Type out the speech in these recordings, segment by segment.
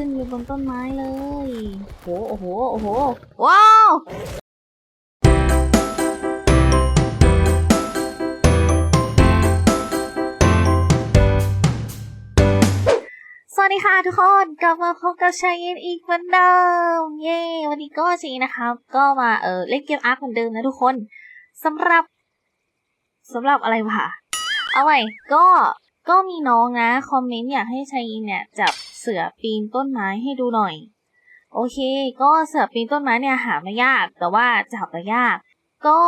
ขึ้นอยู่บนต้นไม้เลย โห โอ้โห โอ้โห ว้าว สวัสดีค่ะทุกคน กลับมาพบกับชายยินอีกเหมือนเดิม เย้ วันนี้ก็จีนะครับ ก็มาเออเล่นเกมอาร์คเหมือนเดิมนะทุกคน สำหรับสำหรับอะไรวะ เอาไว้ก็ก็มีน้องนะ คอมเมนต์อยากให้ชายยินเนี่ย จับเสือปีนต้นไม้ให้ดูหน่อย โอเค ก็เสือปีนต้นไม้เนี่ยหาไม่ยาก แต่ว่าจับก็ยาก ก็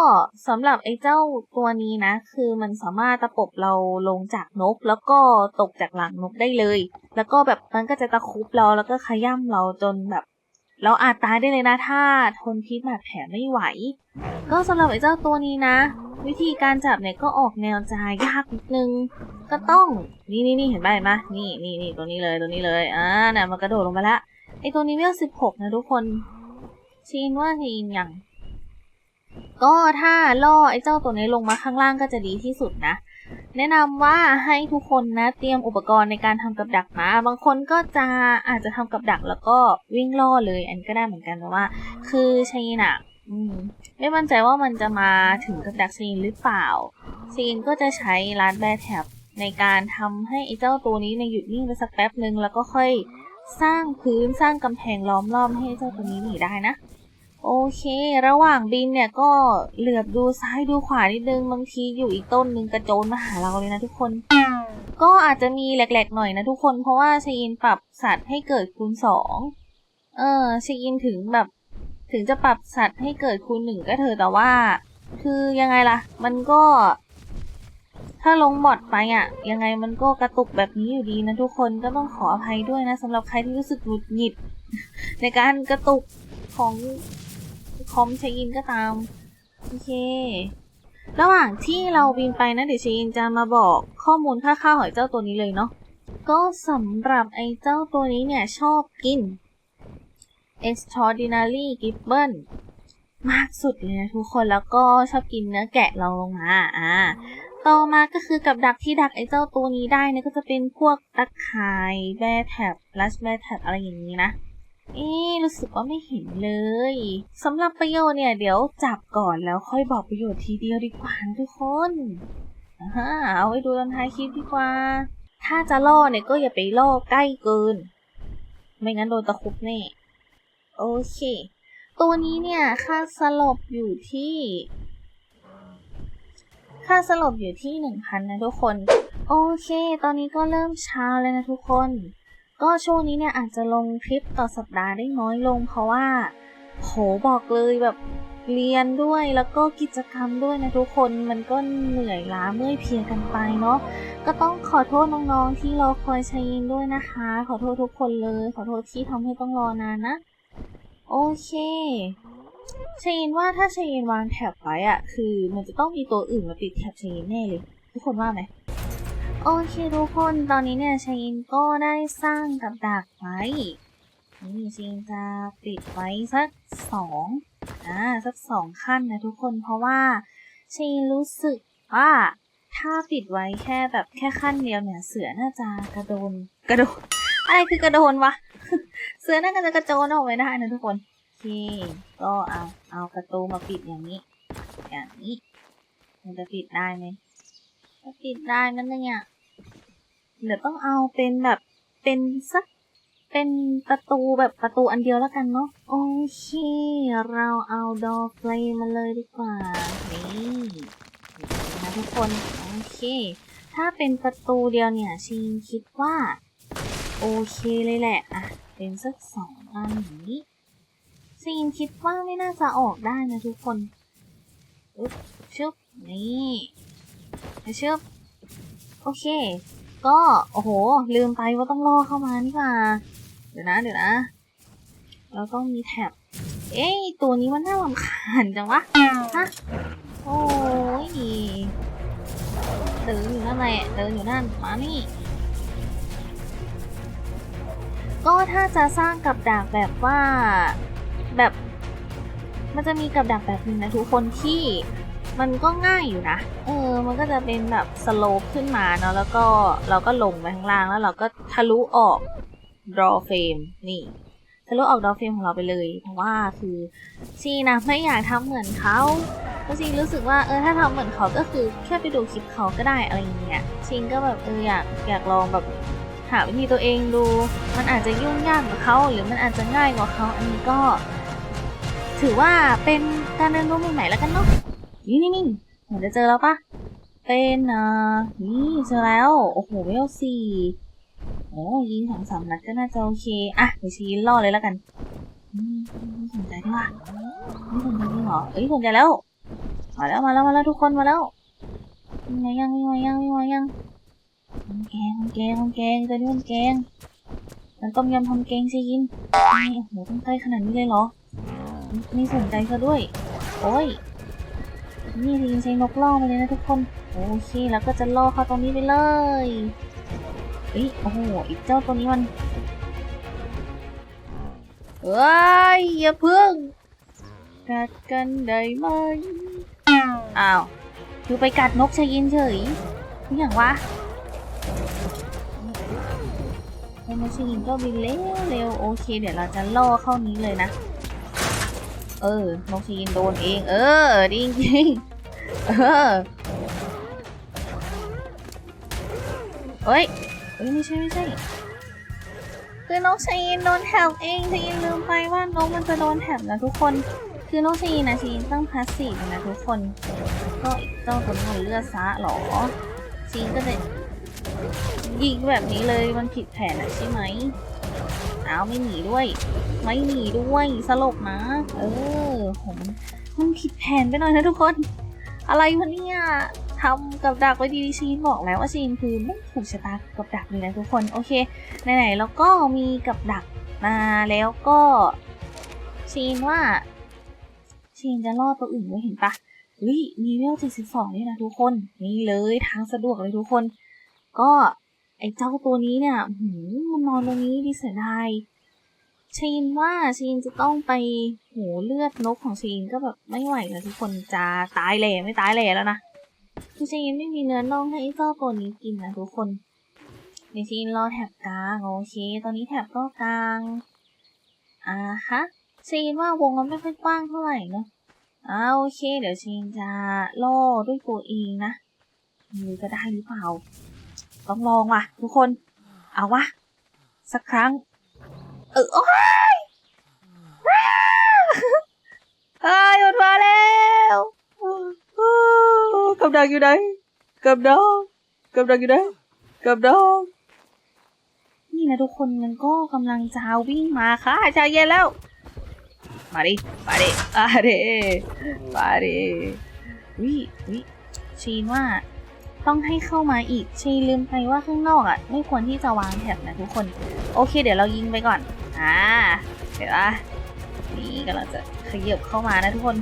สำหรับไอ้เจ้าตัวนี้นะ คือมันสามารถตะปบเราลงจากนก แล้วก็ตกจากหลังนกได้เลย แล้วก็แบบมันก็จะตะคุบเราแล้วก็ขย้ำเราจนแบบ เราอาจตายได้เลยนะถ้าทนพิษบาดแผลไม่ไหว ก็สำหรับไอ้เจ้าตัวนี้นะ วิธีการจับเนี่ยก็ออกแนวจะยากนิดนึง ก็ต้องนี่นี่นี่เห็นไหมเห็นไหมนี่นี่นี่ตัวนี้เลยตัวนี้เลยอ่าเนี่ยมันกระโดดลงมาละไอ้ตัวนี้เวลสิบหกนะทุกคนชีนว่าชีนยังก็ถ้าล่อไอ้เจ้าตัวนี้ลงมาข้างล่างก็จะดีที่สุดนะ แนะนำว่าให้ทุกคนนะเตรียมอุปกรณ์ในการทำกับดักมา บางคนก็จะอาจจะทำกับดักแล้วก็วิ่งล่อเลย อันก็ได้เหมือนกันแต่ว่า คือชีนอะอมไม่มั่นใจว่ามันจะมาถึงกับดักชีนหรือเปล่าชีนก็จะใช้ร้านแบแท็บในการทำให้ไอ้เจ้าตัวนี้ในหยุดนิ่งไปสักแป๊บหนึ่งแล้วก็ค่อยสร้างพื้นสร้างกำแพงล้อมรอบให้เจ้าตัวนี้หนีได้นะ โอเค ระหว่างบินเนี่ยก็เหลือบดูซ้ายดูขวานิดนึงบางทีอยู่อีกต้นหนึ่งกระโจนมาหาเราเลยนะทุกคน ก็อาจจะมีแหลกๆหน่อยนะทุกคนเพราะว่าชยินปรับสัตว์ให้เกิดคูณสองเออชยินถึงแบบ ถึงจะปรับสัตว์ให้เกิดคูณหนึ่งก็เถอะแต่ว่า คือยังไงล่ะ มันก็ ถ้าลงหมดไปอะ ยังไงมันก็กระตุกแบบนี้อยู่ดีนะทุกคนก็ต้องขออภัยด้วยนะสำหรับใครที่รู้สึกหงุดหงิดในการกระตุกของ คอมเชอินก็ตาม โอเค ระหว่างที่เราบินไปนะเดี๋ยวเชอินจะมาบอกข้อมูลค่าๆของไอ้เจ้าตัวนี้เลยเนาะก็สำหรับไอ้เจ้าตัวนี้เนี่ยชอบกิน extraordinary gibbon มากสุดเลยนะทุกคนแล้วก็ชอบกินเนื้อแกะเราลงมาอ่าต่อมาก็คือกับดักที่ดักไอ้เจ้าตัวนี้ได้เนี่ยก็จะเป็นพวกตะข่ายแบแท็บลัสแบแท็บอะไรอย่างนี้นะ เอ๊รู้สึกว่าไม่เห็นเลยสำหรับประโยชน์เนี่ยเดี๋ยวจับก่อนแล้วค่อยบอกประโยชน์ทีเดียวดีกว่าทุกคนอ่าฮะเอาไว้ดูตอนท้ายคลิปดีกว่า ถ้าจะล่อเนี่ยก็อย่าไปล่อใกล้เกิน ไม่งั้นโดนตะครุบแน่ โอเค ตัวนี้เนี่ยค่าสลบอยู่ที่ ค่าสลบอยู่ที่หนึ่งพันนะทุกคน โอเค ตอนนี้ก็เริ่มเช้าเลยนะทุกคน ก็ช่วงนี้เนี่ยอาจจะลงคลิปต่อสัปดาห์ได้น้อยลง เพราะว่าโหบอกเลยแบบเรียนด้วยแล้วก็กิจกรรมด้วยนะทุกคนมันก็เหนื่อยล้าเมื่อยเพียกันไปเนาะก็ต้องขอโทษน้องๆที่รอคอยชายินด้วยนะคะ ขอโทษทุกคนเลย ขอโทษที่ทำให้ต้องรอนานนะ โอเคชายินว่าถ้าชายินวางแถบไว้อะคือ มันจะต้องมีตัวอื่นมาติดแถบชายินแน่เลย ทุกคนว่าไหม โอเคทุกคนตอนนี้เนี่ยชายินก็ได้สร้างกับดักไว้ นี่ชายินจะปิดไว้สักสองอ่าสักสองขั้นนะทุกคนเพราะว่าชายินรู้สึกว่าถ้าปิดไว้แค่แบบแค่ขั้นเดียวเนี่ยเสือน่าจะกระโดนกระโดนอะไรคือกระโดนวะเสือน่าจะกระโจนออกไปได้นะทุกคนโอเคก็เอาเอาประตูมาปิดอย่างนี้ อย่างนี้มันจะปิดได้ไหม ก็ปิดได้นั่นเนี่ยเดี๋ยวต้องเอาเป็นแบบเป็นสักเป็นประตูแบบประตูอันเดียวแล้วกันเนาะโอเค เราเอาดอเฟลมาเลยดีกว่า นี่นะทุกคนโอเค ถ้าเป็นประตูเดียวเนี่ยชิงคิดว่า โอเคเลยแหละอะเป็นสักสองอันอย่างนี้ชิงคิดว่าไม่น่าจะออกได้นะทุกคนอึ๊บชึบนี่ เชึบโอเค ก็โอ้โห ลืมไปว่าต้องล่อเข้ามานี่ว่าเดี๋ยวนะ เดี๋ยวนะ เราต้องมีแท็บ เอ้ยตัวนี้มันน่ารำคาญจังวะฮะโอ้ยเดินอยู่นั่นแหละเดินอยู่นั่นมานี่ก็ถ้าจะสร้างกับดักแบบว่าแบบ มันจะมีกับดักแบบนึงนะทุกคนที่ มันก็ง่ายอยู่นะ เออ มันก็จะเป็นแบบสโลปขึ้นมาเนาะ แล้วก็เราก็ลงไปข้างล่างแล้วเราก็ทะลุออก draw frame นี่ทะลุออก draw frame ของเราไปเลยเพราะว่าคือชีนะไม่อยากทำเหมือนเขาเพราะชีรู้สึกว่าเออถ้าทำเหมือนเขาก็คือแค่ไปดูคลิปเขาก็ได้อะไรอย่างเงี้ยชิงก็แบบเอออยากอยากลองแบบหาวิธีตัวเองดู มันอาจจะยุ่งยากกว่าเขาหรือมันอาจจะง่ายกว่าเขาอันนี้ก็ ถือว่าเป็นการเรียนรู้ใหม่ๆแล้วกันเนาะ นี่นี่นี่เหมือนจะเจอแล้วปะเป็นอ่านี่เจอแล้ว โอ้โหเวลสี่โอ้ยิงสองสามนัดก็น่าจะโอเค อะเดี๋ยวชี้ล่อเลยแล้วกันไม่สนใจดีกว่าไม่สนใจจริงเหรอเอ้ยสนใจแล้ว มาแล้วมาแล้วมาแล้วทุกคนมาแล้วมายังมายังมายังมันแกงมันแกงมันแกงตัวนี้มันแกงมันต้มยำทำแกงซียินนี่โอ้โหต้องใกล้ขนาดนี้เลยเหรอ ไม่สนใจซะด้วย โอ้ย นี่ทีใช้นกล่อมาเลยนะทุกคน โอเคแล้วก็จะล่อเข้าตรงนี้ไปเลยเฮ้ยโอ้โหอีกเจ้าตัวนี้มันเฮ้ยอย่าพึ่งกัดกันได้ไหมอ้าวคือไปกัดนกชะยินเฉยนี่อย่างวะนกชะยินก็บินเร็วเร็วโอเค เดี๋ยวเราจะล่อเข้านี้เลยนะ เออนกชีนโดนเอง เออจริงจริงเออเฮ้ยเฮ้ยไม่ใช่ไม่ใช่คือนกชีนโดนแถบเองชีนลืมไปว่านกมันจะโดนแถบนะทุกคน คือนกชีนนะชีนต้องพาสซีฟนะทุกคน ก็อีกเจ้าตัวนี้มันเลือดซะหรอชีนก็จะยิงแบบนี้เลยมันผิดแผนอะใช่ไหม อ้าวไม่หนีด้วย ไม่หนีด้วยสลบนะ เออผมมันผิดแผนไปหน่อยนะทุกคน อะไรวะเนี่ยทำกับดักไว้ดีชีนบอกแล้วว่าชีนคือไม่ถูกชะตากับดักเลยนะทุกคนโอเคไหนๆแล้วก็มีกับดักมาแล้วก็ชีนว่าชีนจะล่อตัวอื่นไว้เห็นปะเฮ้ยมีเวลเจ็ดสิบสองนี่นะทุกคนนี่เลยทางสะดวกเลยทุกคน ก็ไอ้เจ้าตัวนี้เนี่ยหืม มันนอนตรงนี้ดิเสียดายชีนว่าชีนจะต้องไปโหเลือดนกของชีนก็แบบไม่ไหวแล้วทุกคนจะตายเลยไม่ตายเลยแล้วนะคือชีนไม่มีเนื้อน่องให้เจ้าตัวนี้กินนะทุกคนเดี๋ยวชีนรอแถบกลางโอเค ตอนนี้แถบก็กลางอ่าฮะชีนว่าวงมันไม่ค่อยกว้างเท่าไหร่เนะอ่าโอเค เดี๋ยวชีนจะล่อด้วยตัวเองนะมือจะได้หรือเปล่า ต้องลองว่ะ ทุกคน เอาวะ สักครั้ง เออโอ้ยเอ้ยมันมาแล้วกับดักอยู่ไหนกับดักกับดักอยู่ไหนกับดักนี่นะทุกคนมันก็กำลังจะวิ่งมาค่ะใจเย็นแล้ว มาดิมาดิมาดิมาดิวิวิชีนว่า ต้องให้เข้ามาอีกชีลืมไปว่าข้างนอกอะ ไม่ควรที่จะวางแถบนะทุกคน โอเค เดี๋ยวเรายิงไปก่อน อ่าเดี๋ยวนะนี่กำลังจะขยับเข้ามานะทุกคน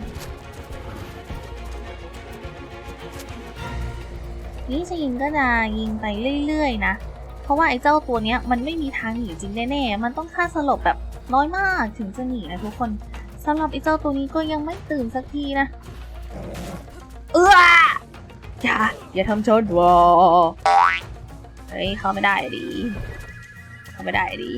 นี่จะยิงก็จะยิงไปเรื่อยๆนะ เพราะว่าไอ้เจ้าตัวเนี้ยมันไม่มีทางหนีจริงแน่ๆ มันต้องฆ่าสลบแบบน้อยมากถึงจะหนีนะทุกคนสำหรับไอ้เจ้าตัวนี้ก็ยังไม่ตื่นสักทีนะ เอ้อ อย่าอย่าทำชนวอเฮ้ยเข้าไม่ได้ดิเข้าไม่ได้ดิ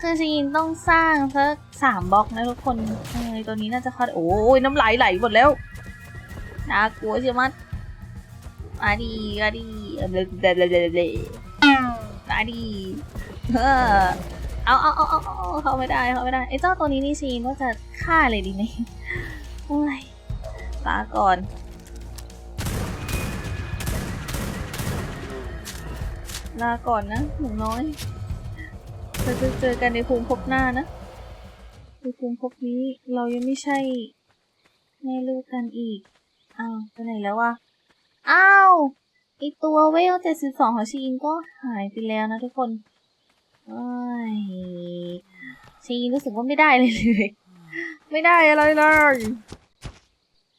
คือจีนต้องสร้างสักสามบล็อกนะทุกคนเออตัวนี้น่าจะเข้าโอ้ยน้ำไหลไหลหมดแล้วน่ากลัวใช่ไหมมาดีมาดีเออเดเดเดเดเดมาดีเออเอาเอาเอาเอาเอาเข้าไม่ได้เข้าไม่ได้ไอ้เจ้าตัวนี้นี่ชีนว่าจะฆ่าเลยดีไหมโอ้ยลาก่อน ลาก่อนนะหนูน้อยเราจะเจอกันในภูมิภพหน้านะในภูมิภพนี้เรายังไม่ใช่แม่ลูกกันอีก อ้าวไปไหนแล้ววะ อ้าวไอตัวเวลเจ็ดสิบสองของชีนก็หายไปแล้วนะทุกคนอ้ยชีนรู้สึกว่าไม่ได้เลยเลย ไม่ได้อะไรเลย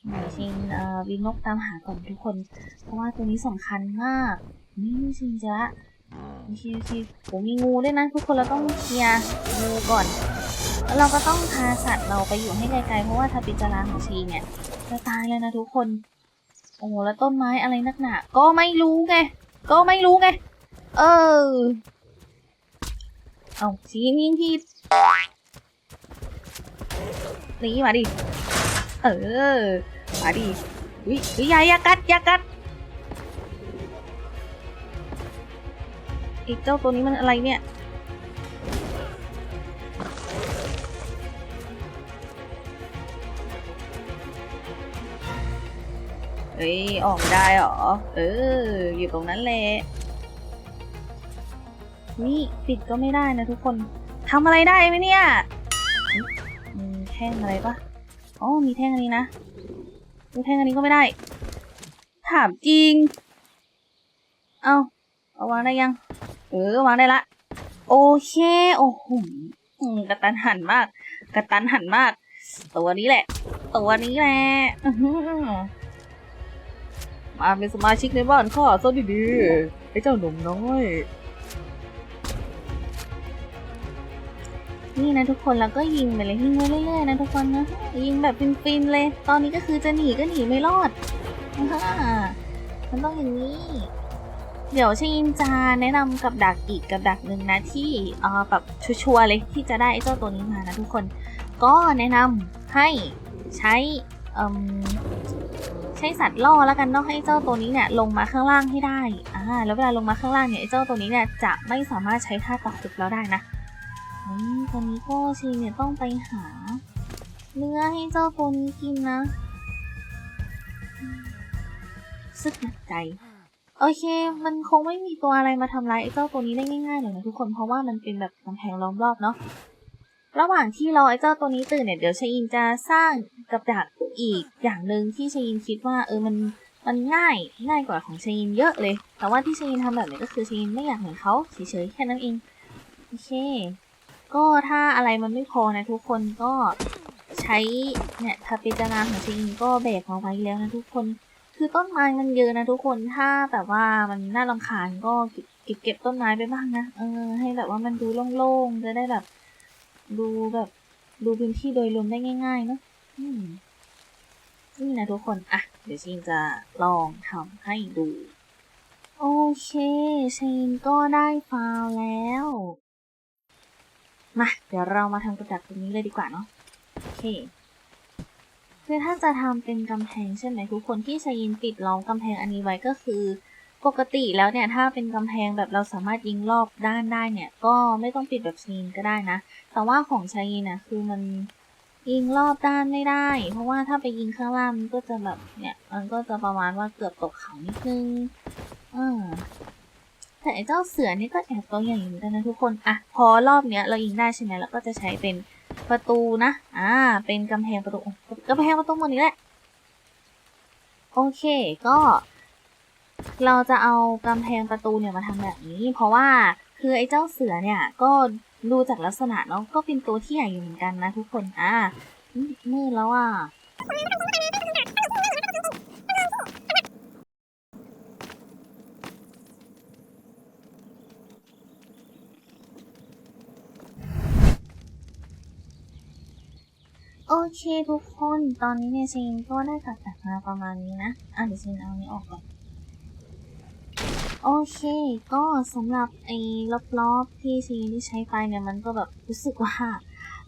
เดี๋ยวชินเอ่อวินนกตามหาก่อนทุกคน เพราะว่าตัวนี้สำคัญมาก นี่ชินจะ โอเคโอเคผมมีงูด้วยนะ ทุกคนเราต้องเคลียร์งูก่อน แล้วเราก็ต้องพาสัตว์เราไปอยู่ให้ไกลๆ เพราะว่าถ้าปิจาราของชีเนี่ยจะตายเลยนะทุกคน โอ้แล้วต้นไม้อะไรนักหนาก็ไม่รู้ไง ก็ไม่รู้ไง เออ เอาชี้ยิงผิดนี่มาดิ เออ มาดิวิวิยายากัดยากัด อีกเจ้าตัวนี้มันอะไรเนี่ย เฮ้ย ออกได้หรอ เออ อยู่ตรงนั้นแหละ นี่ปิดก็ไม่ได้นะทุกคน ทำอะไรได้ไหมเนี่ยอุ๊ยมีแท่งอะไรปะอ๋อ มีแท่งอันนี้นะมีแท่งอันนี้ก็ไม่ได้ ถามจริง เอาเอาวางได้ยัง เออวางได้ละ โอเค โอ้โหกระตันหันมาก กระตันหันมาก ตัวนี้แหละ ตัวนี้แหละมาเป็นสมาชิกในบ้านข้าซะดีๆไอ้เจ้าหนุ่มน้อย นี่นะทุกคนแล้วก็ยิงไปเลยยิงไปเรื่อยๆนะทุกคนนะยิงแบบฟินๆเลย ตอนนี้ก็คือจะหนีก็หนีไม่รอดอ่ามันต้องอย่างนี้ เดี๋ยวชินจะแนะนำกับดักอีกกับดักหนึ่งนะที่เอ่อแบบชัวร์เลยที่จะได้ไอ้เจ้าตัวนี้มานะทุกคน ก็แนะนำให้ใช้ใช้สัตว์ล่อแล้วกันเนาะให้เจ้าตัวนี้เนี่ยลงมาข้างล่างให้ได้อ่าแล้วเวลาลงมาข้างล่างเนี่ยไอ้เจ้าตัวนี้เนี่ยจะไม่สามารถใช้ท่าต่อตึกแล้วได้นะอืมตอนนี้ก็ชีเนี่ยต้องไปหา เนื้อให้เจ้าตัวนี้กินนะสึกหนักใจ โอเค มันคงไม่มีตัวอะไรมาทำร้ายไอ้เจ้าตัวนี้ได้ง่ายๆหรอกนะทุกคน เพราะว่ามันเป็นแบบกำแพงล้อมรอบเนาะ ระหว่างที่รอไอ้เจ้าตัวนี้ตื่นเนี่ย เดี๋ยวชาอินจะสร้างกับดักอีกอย่างหนึ่งที่ชาอินคิดว่าเออ มัน มันง่าย ง่ายกว่าของชาอินเยอะเลย แต่ว่าที่ชาอินทำแบบนี้ก็คือชาอินไม่อยากเห็นเขาเฉยๆแค่นั้นเอง โอเค ก็ถ้าอะไรมันไม่พอนะทุกคนก็ใช้เนี่ยทาปิจานาของจริงก็แบกมาไว้แล้วนะทุกคน คือต้นไม้มันเยอะนะทุกคนถ้าแบบว่ามันน่ารำคาญก็เก็บเก็บต้นไม้ไปบ้างนะเออให้แบบว่ามันดูโล่งๆจะได้แบบ ดูแบบดูพื้นที่โดยรวมได้ง่ายๆเนอะนี่นะทุกคน อะ เดี๋ยวชินจะลองทำให้ดู โอเคชินก็ได้ฟาวแล้ว มา เดี๋ยวเรามาทำกระดักตรงนี้เลยดีกว่าเนาะโอเค คือถ้าจะทำเป็นกำแพงใช่ไหมทุกคนที่ชายินปิดล้อมกำแพงอันนี้ไว้ก็คือ ปกติแล้วเนี่ยถ้าเป็นกำแพงแบบเราสามารถยิงรอบด้านได้เนี่ย ก็ไม่ต้องปิดแบบชายินก็ได้นะ แต่ว่าของชายินนะคือมันยิงรอบด้านไม่ได้ เพราะว่าถ้าไปยิงข้างล่างมันก็จะแบบเนี่ย มันก็จะประมาณว่าเกือบตกเขานิดนึงอ่าแต่ไอ้เจ้าเสือนี่ก็แอบตัวใหญ่เหมือนกันนะทุกคน อะ พอรอบเนี้ยเรายิงได้ใช่ไหมแล้วก็จะใช้เป็น ประตูนะ อ่า เป็นกำแพงประตูกำแพงประตูหมดนี้แหละ โอเค ก็ เราจะเอากำแพงประตูเนี่ยมาทำแบบนี้ เพราะว่าคือไอ้เจ้าเสือเนี่ยก็ดูจากลักษณะเนาะก็เป็นตัวที่ใหญ่อยู่เหมือนกันนะทุกคน อ่ามืดแล้วอะ โอเคทุกคน ตอนนี้เนี่ยชินก็ได้ตัดตัดมาประมาณนี้นะ อะเดี๋ยวชินเอาอันนี้ออกก่อน โอเค ก็สำหรับไอ้รอบๆที่ชินที่ใช้ไปเนี่ยมันก็แบบรู้สึกว่า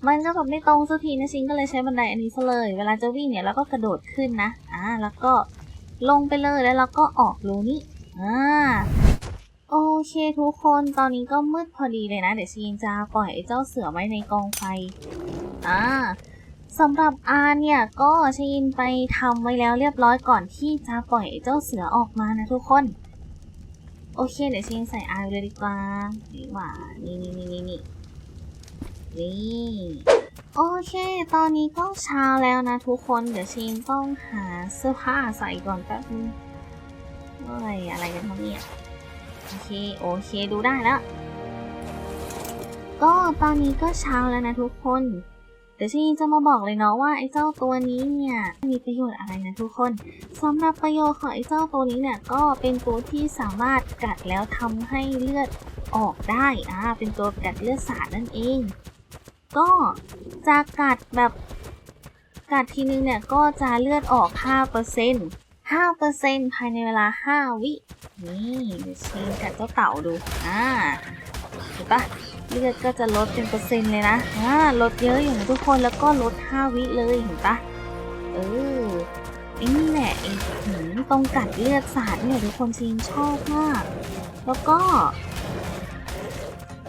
มันก็แบบไม่ตรงสักทีนะชินก็เลยใช้บันไดอันนี้ซะเลย เวลาจะวิ่งเนี่ยเราก็กระโดดขึ้นนะ อ่า แล้วก็ลงไปเลยแล้วเราก็ออกรูนี้อ่าโอเคทุกคนตอนนี้ก็มืดพอดีเลยนะ เดี๋ยวชินจะปล่อยไอ้เจ้าเสือไว้ในกองไฟ อ่า สำหรับอาเนี่ยก็ชินไปทำไว้แล้วเรียบร้อยก่อนที่จะปล่อยเจ้าเสือออกมานะทุกคน โอเคเดี๋ยวชินใส่อาเลยดีกว่าดีกว่านี่นี่นี่นี่นี่นี่โอเค ตอนนี้ก็เช้าแล้วนะทุกคน เดี๋ยวชินต้องหาเสื้อผ้าใส่ก่อนแป๊บนึงอะไรอะไรกันทั้งเนี่ยโอเค โอเค ดูได้แล้ว ก็ตอนนี้ก็เช้าแล้วนะทุกคน ดี๋ยวชีจะมาบอกเลยเนาะว่าไอ้เจ้าตัวนี้เนี่ยมีประโยชน์อะไรนะทุกคนสำหรับประโยชน์ของไอ้เจ้าตัวนี้เนี่ยก็เป็นตัวที่สามารถกัดแล้วทำให้เลือดออกได้อ่าเป็นตัวกัดเลือดสาดนั่นเอง ก็จะกัดแบบกัดทีนึงเนี่ยก็จะเลือดออก 5% 5%ภายในเวลา 5 วิ นี่เดี๋ยวชีกัดเจ้าเต่าดู อ่าเห็นปะ เลือดก็จะลดเป็นเปอร์เซ็นต์เลยนะอ่าลดเยอะอยู่นะทุกคนแล้วก็ลด 5 วิเลยเห็นปะเอออ้นี่แหละไอ้หืมตรงกัดเลือดสาดเนี่ยทุกคนชินชอบมาก แล้วก็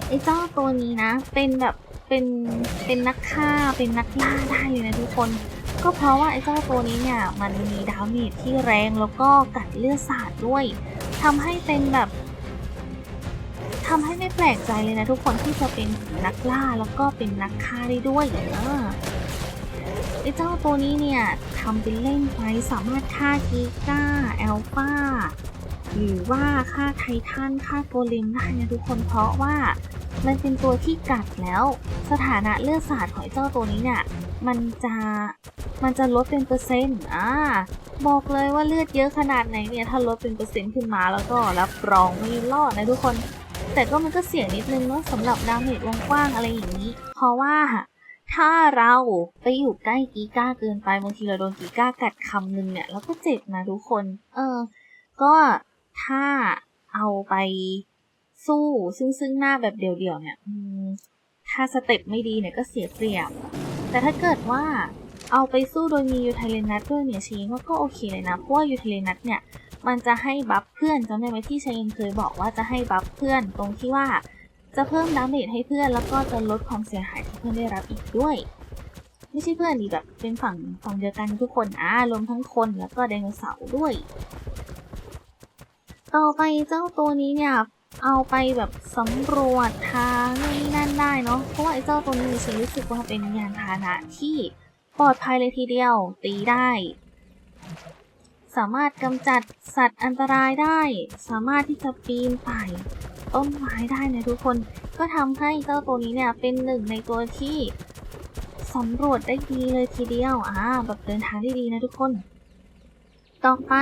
ไอ้เจ้าตัวนี้นะ เป็นแบบเป็นเป็นนักฆ่าเป็นนักล่าได้เลยนะทุกคน ก็เพราะว่าไอ้เจ้าตัวนี้เนี่ยมันมีดาเมจที่แรงแล้วก็กัดเลือดสาดด้วยทำให้เป็นแบบ ทำให้ไม่แปลกใจเลยนะทุกคนที่จะเป็นนักล่าแล้วก็เป็นนักฆ่าได้ด้วยอ่าไอ้เจ้าตัวนี้เนี่ยทำเป็นเล่นไปสามารถฆ่ากีก้าแอลฟาหรือว่าฆ่าไททันฆ่าโกเลมได้นะทุกคนเพราะว่ามันเป็นตัวที่กัดแล้ว สถานะเลือดสาดของไอ้เจ้าตัวนี้เนี่ยมันจะมันจะลดเป็นเปอร์เซ็นต์อ่าบอกเลยว่าเลือดเยอะขนาดไหนเนี่ยถ้าลดเป็นเปอร์เซ็นต์ขึ้นมาแล้วก็รับรองไม่รอดนะทุกคน แต่ก็มันก็เสี่ยงนิดนึงเนาะสำหรับดาเมจวงกว้างอะไรอย่างนี้ เพราะว่าถ้าเราไปอยู่ใกล้กีก้าเกินไปบางทีเราโดนกีก้ากัดคำนึงเนี่ยเราก็เจ็บนะทุกคน เออ ก็ถ้าเอาไปสู้ซึ่งซึ่งหน้าแบบเดี่ยวๆเนี่ยถ้าสเต็ปไม่ดีเนี่ยก็เสียเปรียบ แต่ถ้าเกิดว่าเอาไปสู้โดยมียูไทเลนัทด้วยเนี่ยชีว่าก็โอเคเลยนะ เพราะว่ายูไทเลนัทเนี่ย มันจะให้บัฟเพื่อนจำได้ไหมที่เชยนเคยบอกว่าจะให้บัฟเพื่อนตรงที่ว่า จะเพิ่มดาเมจให้เพื่อนแล้วก็จะลดความเสียหายที่เพื่อนได้รับอีกด้วย ไม่ใช่เพื่อนดีแบบเป็นฝั่งฝั่งเดียวกันทุกคนอ่ารวมทั้งคนแล้วก็ไดโนเสาร์ด้วย ต่อไปเจ้าตัวนี้เนี่ยเอาไปแบบสำรวจทางนู่นนี่นั่นได้เนาะเพราะว่าไอ้เจ้าตัวนี้ฉันรู้สึกว่าเป็นยานพาหนะที่ปลอดภัยเลยทีเดียว ตีได้ สามารถกำจัดสัตว์อันตรายได้ สามารถที่จะปีนป่ายต้นไม้ได้นะทุกคน ก็ทำให้เจ้าตัวนี้เนี่ยเป็นหนึ่งในตัวที่สำรวจได้ดีเลยทีเดียวอ่าแบบเดินทางได้ดีนะทุกคน ต่อไป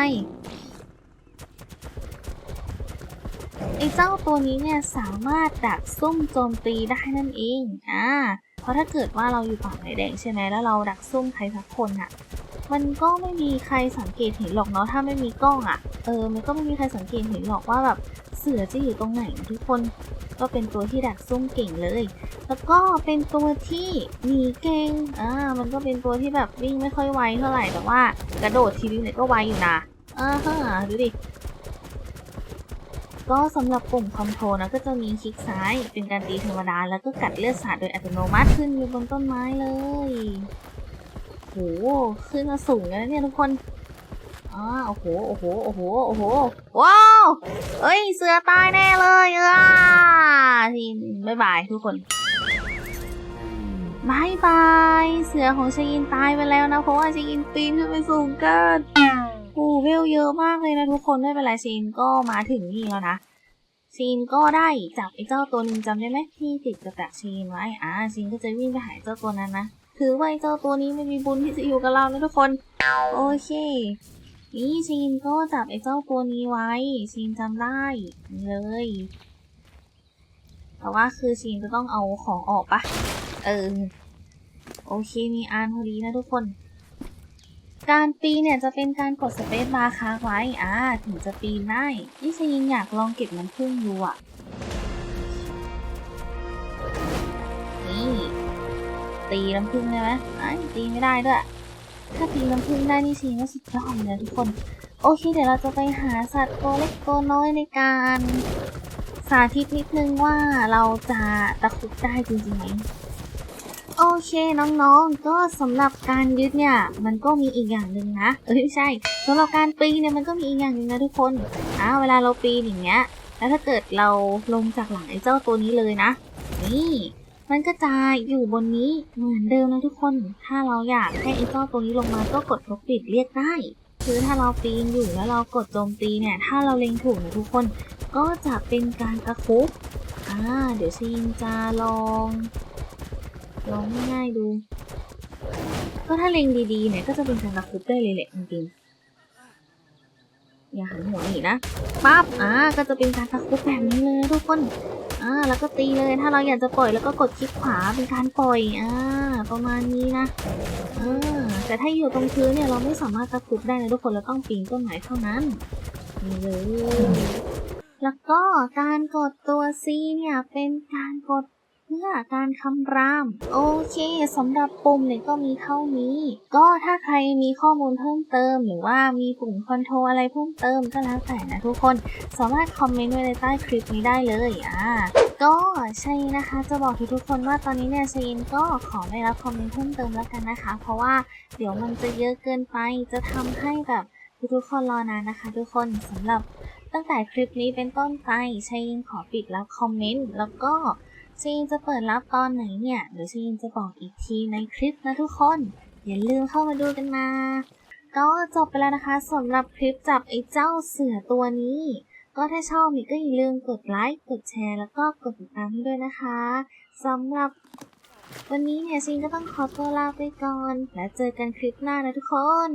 ไอ้เจ้าตัวนี้เนี่ยสามารถดักซุ่มโจมตีได้นั่นเอง อ่า เพราะถ้าเกิดว่าเราอยู่ฝั่งไหนแดงใช่ไหมแล้วเราดักซุ่มใครสักคนอะ มันก็ไม่มีใครสังเกตเห็นหรอกเนาะถ้าไม่มีกล้องอะเออ มันก็ไม่มีใครสังเกตเห็นหรอกว่าแบบเสือจะอยู่ตรงไหนทุกคนก็เป็นตัวที่ดักซุ่มเก่งเลย แล้วก็เป็นตัวที่หนีเก่ง อ่า มันก็เป็นตัวที่แบบวิ่งไม่ค่อยไวเท่าไหร่ แต่ว่ากระโดดทีนึงเนี่ยก็ไวอยู่นะอ่าฮะดูดิ ก็สำหรับปุ่มคอนโทรลนะก็จะมีคลิกซ้ายเป็นการตีธรรมดา แล้วก็กัดเลือดสาดโดยอัตโนมัติขึ้นอยู่บนต้นไม้เลย โหขึ้นมาสูงแล้วเนี่ยทุกคนอ่าโอ้โหโอ้โหโอ้โหโอ้โหว้าวเอ้ยเสือตายแน่เลยอ่าทีบ๊ายบายทุกคนบายบายเสือของชายินตายไปแล้วนะเพราะว่าชายินปีนขึ้นไปสูงเกินโอ้เวลเยอะมากเลยนะทุกคนไม่เป็นไรซีนก็มาถึงนี่แล้วนะซีนก็ได้จับไอ้เจ้าตัวนึงจำได้ไหมที่ติดกับดักซีนไว้อ่าซีนก็จะวิ่งไปหาเจ้าตัวนั้นนะ ถือไอ้เจ้าตัวนี้ไม่มีบุญที่จะอยู่กับเรานะทุกคน โอเค นี่ซีนก็จับไอ้เจ้าตัวนี้ไว้ซีนจำได้เลย แต่ว่าคือซีนจะต้องเอาของออกปะเออ โอเค มีอานพอดีนะทุกคน การปีเนี่ยจะเป็นการกดสเปซบาร์ค้างไว้ อ่า ถึงจะปีนได้นี่ชินอยากลองเก็บน้ำผึ้งดูอะ ตีน้ำผึ้งได้ไหมไอ้ตีไม่ได้ด้วย ถ้าตีน้ำผึ้งได้นี่ชยินก็สุดยอดเลยทุกคน โอเค เดี๋ยวเราจะไปหาสัตว์ตัวเล็กตัวน้อยในการสาธิตนิดนึงว่าเราจะตะคุบได้จริงๆไหมโอเคน้องๆ ก็สำหรับการยึดเนี่ยมันก็มีอีกอย่างหนึ่งนะเอ้ยใช่สำหรับการปีนเนี่ยมันก็มีอีกอย่างหนึ่งนะทุกคนอ่าเวลาเราปีนอย่างเงี้ยแล้วถ้าเกิดเราลงจากหลังไอ้เจ้าตัวนี้เลยนะ นี่ มันก็จะอยู่บนนี้เหมือนเดิมนะทุกคน ถ้าเราอยากให้ไอ้เจ้าตัวนี้ลงมาก็กดลบปิดเรียกได้ คือถ้าเราปีนอยู่แล้วเรากดโจมตีเนี่ย ถ้าเราเล็งถูกนะทุกคน ก็จะเป็นการตะคุบอ่า เดี๋ยวชินจะลอง ลองง่ายๆดู ก็ถ้าเล็งดีๆเนี่ยก็จะเป็นการตะคุบได้เลยแหละจริงๆ อย่าหันหัวหนีนะปั๊บอ่าก็จะเป็นการตะคุบแบบนี้เลยทุกคนอ่าแล้วก็ตีเลยถ้าเราอยากจะปล่อยแล้วก็กดคลิกขวาเป็นการปล่อยอ่าประมาณนี้นะอ่าแต่ถ้าอยู่ตรงพื้นเนี่ยเราไม่สามารถตะคุบได้นะทุกคนเราต้องปีนต้นไม้เท่านั้นนี่เลยแล้วก็การกดตัว C เนี่ยเป็นการกด พื่อการคำราม โอเคสำหรับปุ่มเนี่ยก็มีเท่านี้ ก็ถ้าใครมีข้อมูลเพิ่มเติม หรือว่ามีปุ่มคอนโทรอะไรเพิ่มเติมก็แล้วแต่นะทุกคน สามารถคอมเมนต์ไว้ในใต้คลิปนี้ได้เลยอ่าก็ใช่นะคะจะบอกทุกคนว่าตอนนี้เนี่ยเชนก็ขอไม่รับคอมเมนต์เพิ่มเติมแล้วกันนะคะ เพราะว่าเดี๋ยวมันจะเยอะเกินไปจะทำให้แบบทุกคนรอนานนะคะ ทุกคนสำหรับตั้งแต่คลิปนี้เป็นต้นไปเชนขอปิดรับคอมเมนต์แล้วก็ เชนจะเปิดรับตอนไหนเนี่ยเดี๋ยวเชนจะบอกอีกทีในคลิปนะทุกคน อย่าลืมเข้ามาดูกันนะก็จบไปแล้วนะคะสำหรับคลิปจับไอ้เจ้าเสือตัวนี้ ก็ถ้าชอบมีก็อย่าลืมกดไลค์กดแชร์แล้วก็กดติดตามให้ด้วยนะคะสำหรับวันนี้เนี่ยชินก็ต้องขอตัวลาไปก่อน แล้วเจอกันคลิปหน้านะทุกคน